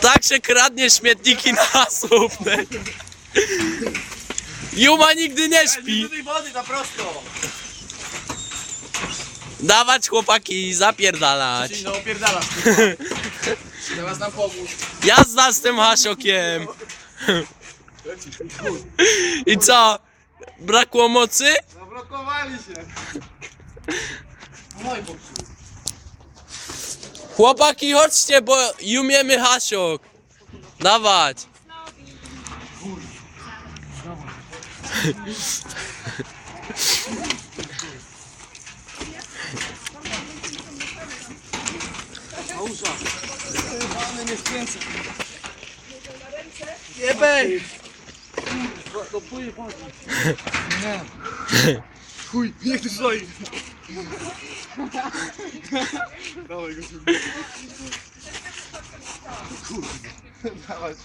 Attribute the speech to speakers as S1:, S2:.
S1: Tak się kradnie śmietniki na słupne. Juma nigdy nie śpi. Dawać chłopaki, zapierdalać.
S2: No opierdala. Teraz nam pomóż.
S1: Jazda z tym hasiokiem. I co? Brakło mocy?
S2: Zablokowali się. Oj, bo
S1: Chłopaki, chodźcie, bo umiemy hasiok. Dawać.
S2: Mamy nie skręca. Jebej! To płynie Nie. Chuj, niech ty stoi. Dawaj go. Kurwa. Dawaj.